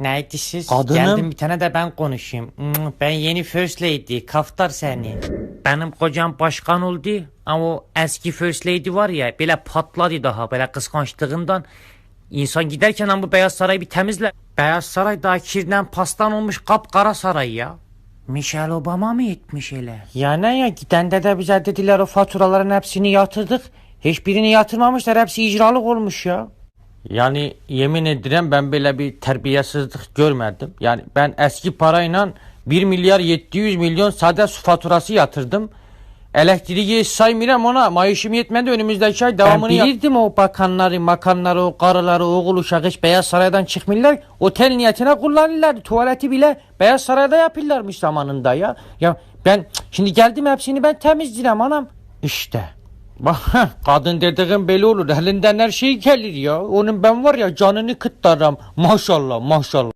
Neydi siz? Kadınım. Geldim bir tane de ben konuşayım. Hmm, Ben yeni first lady. Kaftar seni. Benim kocam başkan oldu. Ama o eski first lady var ya böyle patladı daha böyle kıskançlığından. İnsan giderken ama bu Beyaz Sarayı bir temizle. Beyaz Saray daha kirden pastan olmuş kapkara saray ya. Michelle Obama mı etmiş hele? Ya ne ya gidende de bize dediler o faturaların hepsini yatırdık. Hiçbirini yatırmamışlar hepsi icralık olmuş ya. Yani yemin ederim ben böyle bir terbiyesizlik görmedim. Yani ben eski parayla 1 milyar 700 milyon sade su faturası yatırdım. Elektriği saymıyorum ona. Maaşım yetmedi önümüzdeki ay devamını Ben bilirdim o bakanları, makanları, o karıları, oğul uşağı hiç Beyaz Saray'dan çıkmıyorlar. Otel niyetine kullanırlar. Tuvaleti bile Beyaz Saray'da yapırlarmış zamanında ya. Ya ben şimdi geldim hepsini ben temizleyeceğim anam. İşte. Bak kadın dediğin belli olur. Elinden her şey gelir ya. Onun ben var ya canını kıtlarım. Maşallah maşallah.